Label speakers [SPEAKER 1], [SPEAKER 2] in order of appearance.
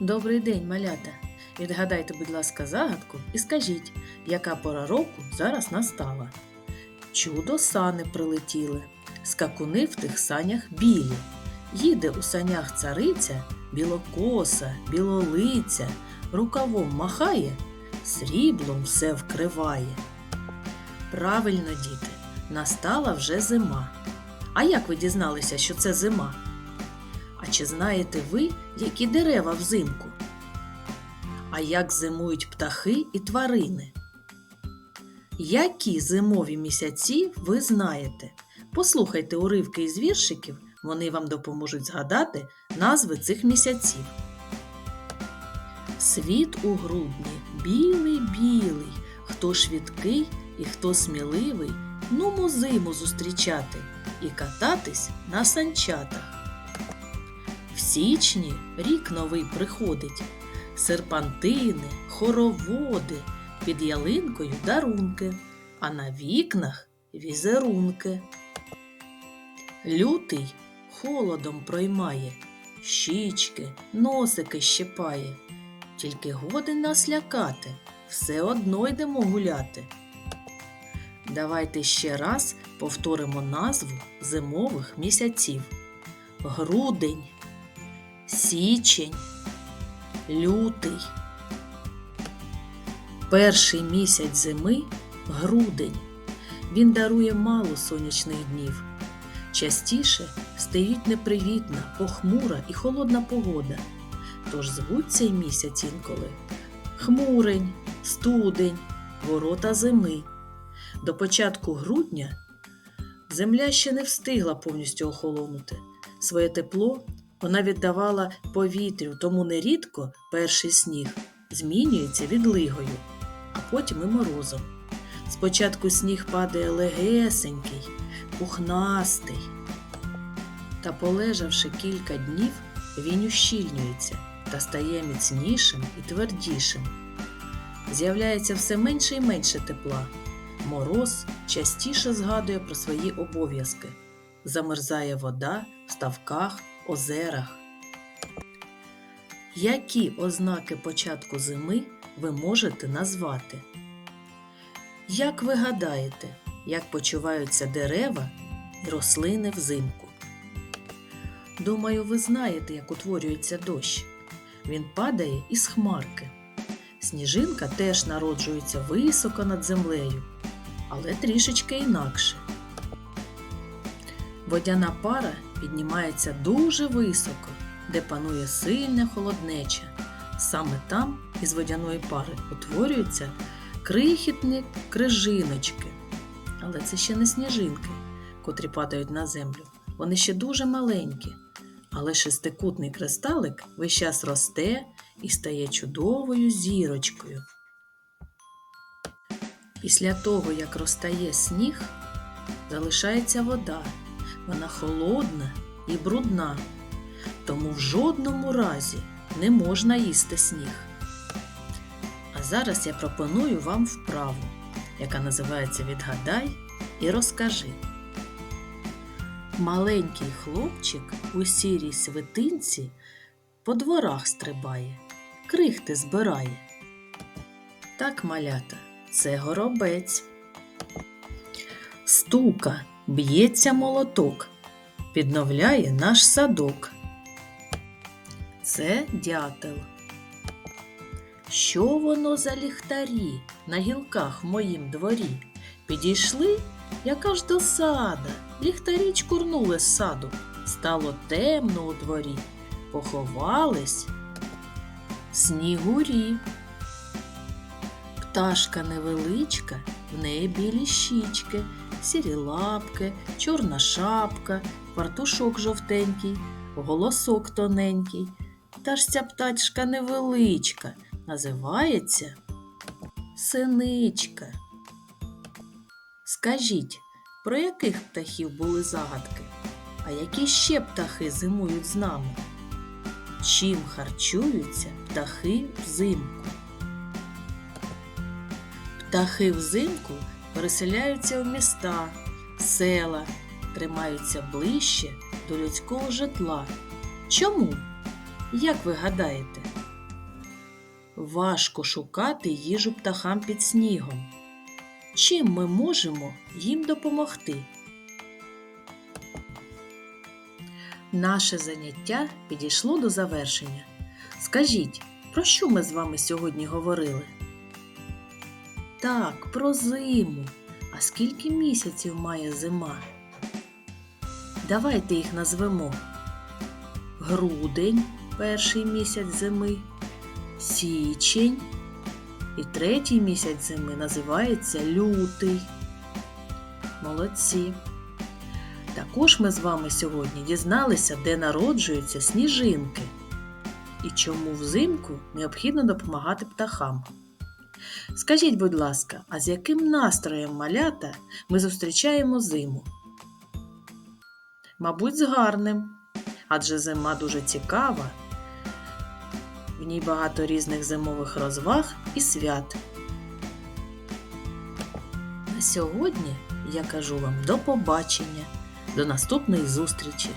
[SPEAKER 1] Добрий день, малята. Відгадайте, будь ласка, загадку і скажіть, яка пора року зараз настала. Чудо сани прилетіли, скакуни в тих санях білі. Їде у санях цариця, білокоса, білолиця, рукавом махає, сріблом все вкриває. Правильно, діти, настала вже зима. А як ви дізналися, що це зима? А чи знаєте ви, які дерева взимку? А як зимують птахи і тварини? Які зимові місяці ви знаєте? Послухайте уривки із віршиків, вони вам допоможуть згадати назви цих місяців. Світ у грудні білий-білий, хто швидкий і хто сміливий, нумо зиму зустрічати і кататись на санчатах. Січні рік новий приходить, серпантини, хороводи, під ялинкою дарунки, а на вікнах візерунки. Лютий холодом проймає, щічки, носики щипає. Тільки годин нас лякати, все одно йдемо гуляти. Давайте ще раз повторимо назву зимових місяців. Грудень, січень, лютий. Перший місяць зими грудень. Він дарує мало сонячних днів. Частіше стають непривітна, похмура і холодна погода. Тож звуть цей місяць інколи хмурень, студень, ворота зими. До початку грудня земля ще не встигла повністю охолонути. Своє тепло вона віддавала повітрю, тому нерідко перший сніг змінюється відлигою, а потім і морозом. Спочатку сніг падає легесенький, пухнастий. Та полежавши кілька днів, він ущільнюється та стає міцнішим і твердішим. З'являється все менше і менше тепла. Мороз частіше згадує про свої обов'язки. Замерзає вода в ставках, озерах. Які ознаки початку зими ви можете назвати? Як ви гадаєте, як почуваються дерева і рослини взимку? Думаю, ви знаєте, як утворюється дощ. Він падає із хмарки. Сніжинка теж народжується високо над землею, але трішечки інакше. Водяна пара піднімається дуже високо, де панує сильна холоднеча. Саме там із водяної пари утворюються крихітні крижиночки. Але це ще не сніжинки, котрі падають на землю. Вони ще дуже маленькі. Але шестикутний кристалик весь час росте і стає чудовою зірочкою. Після того, як розтає сніг, залишається вода. Вона холодна і брудна, тому в жодному разі не можна їсти сніг. А зараз я пропоную вам вправу, яка називається Відгадай і розкажи. Маленький хлопчик у сірій свитинці по дворах стрибає, крихти збирає. Так, малята, це горобець. Стука, б'ється молоток, підновляє наш садок. Це дятел. Що воно за ліхтарі на гілках в моїм дворі? Підійшли, яка ж досада, ліхтарі чкурнули з саду. Стало темно у дворі, поховались снігурі. Пташка невеличка, в неї білі щічки, сірі лапки, чорна шапка, фартушок жовтенький, голосок тоненький. Та ж ця птачка невеличка, називається синичка. Скажіть, про яких птахів були загадки? А які ще птахи зимують з нами? Чим харчуються птахи взимку? Птахи взимку переселяються в міста, села, тримаються ближче до людського житла. Чому? Як ви гадаєте? важко шукати їжу птахам під снігом. Чим ми можемо їм допомогти? Наше заняття підійшло до завершення. Скажіть, про що ми з вами сьогодні говорили? Так, про зиму. А скільки місяців має зима? Давайте їх назвемо. Грудень перший місяць зими, січень і третій місяць зими називається лютий. Молодці. Також ми з вами сьогодні дізналися, де народжуються сніжинки і чому взимку необхідно допомагати птахам. Скажіть, будь ласка, а з яким настроєм малята ми зустрічаємо зиму? Мабуть, з гарним, адже зима дуже цікава. В ній багато різних зимових розваг і свят. На сьогодні я кажу вам до побачення, до наступної зустрічі!